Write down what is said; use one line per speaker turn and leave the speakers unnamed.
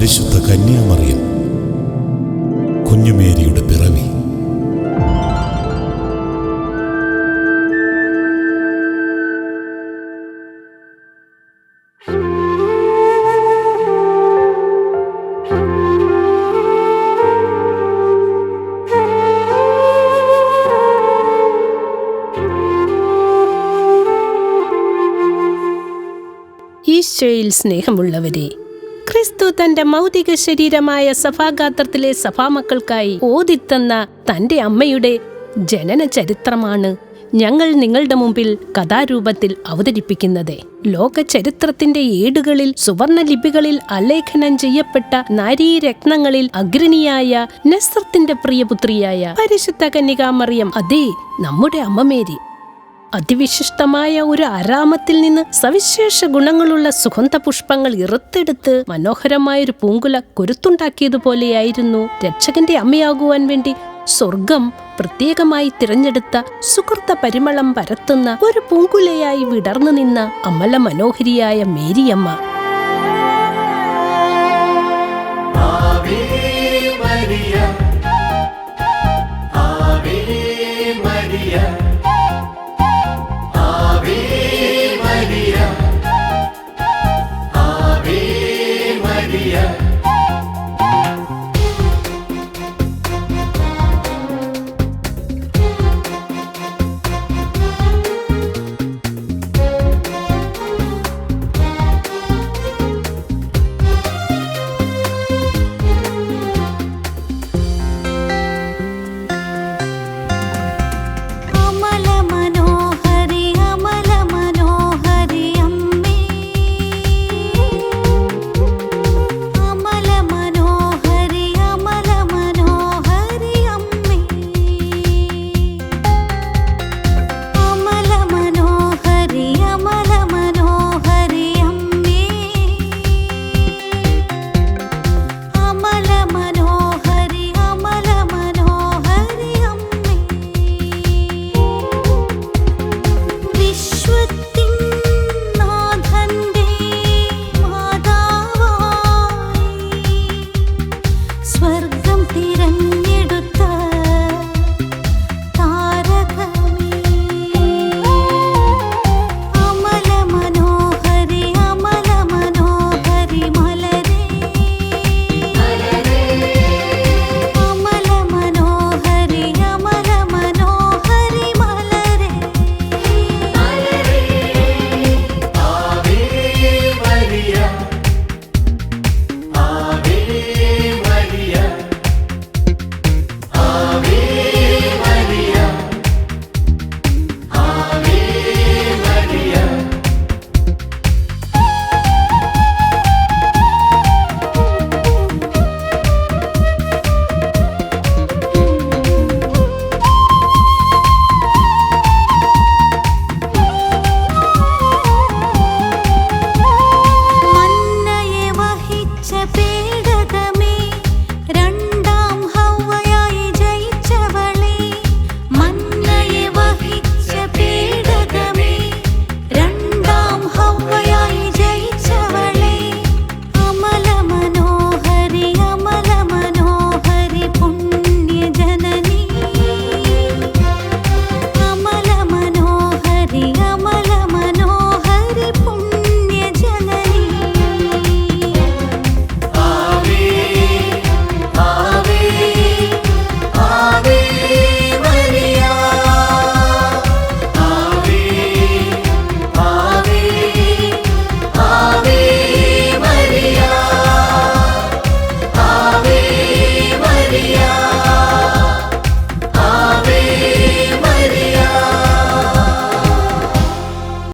പരിശുദ്ധ കന്യാമറിയം. കുഞ്ഞുമേരിയുടെ പിറവി.
ഈശോയിൽ സ്നേഹമുള്ളവരെ ക്രിസ്തു തന്റെ മൗതിക ശരീരമായ സഭാഗാത്രത്തിലെ സഭാമക്കൾക്കായി ഓതിത്തന്ന തന്റെ അമ്മയുടെ ജനന ചരിത്രമാണ് ഞങ്ങൾ നിങ്ങളുടെ മുമ്പിൽ കഥാരൂപത്തിൽ അവതരിപ്പിക്കുന്നത്. ലോക ചരിത്രത്തിന്റെ ഏടുകളിൽ സുവർണ ലിപികളിൽ അലേഖനം ചെയ്യപ്പെട്ട നാരീരത്നങ്ങളിൽ അഗ്രണിയായ നസ്രത്തിന്റെ പ്രിയപുത്രിയായ പരിശുദ്ധ കന്യകാമറിയം അതേ നമ്മുടെ അമ്മമേരി. അതിവിശിഷ്ടമായ ഒരു ആരാമത്തിൽ നിന്ന് സവിശേഷ ഗുണങ്ങളുള്ള സുഗന്ധ പുഷ്പങ്ങൾ ഇറുത്തെടുത്ത് മനോഹരമായ ഒരു പൂങ്കുല കൊരുത്തുണ്ടാക്കിയതുപോലെയായിരുന്നു രക്ഷകന്റെ അമ്മയാകുവാൻ വേണ്ടി സ്വർഗം പ്രത്യേകമായി തിരഞ്ഞെടുത്ത സുഹൃത്ത പരിമളം പരത്തുന്ന ഒരു പൂങ്കുലയായി വിടർന്നു നിന്ന അമല മനോഹരിയായ മേരിയമ്മ.
അമല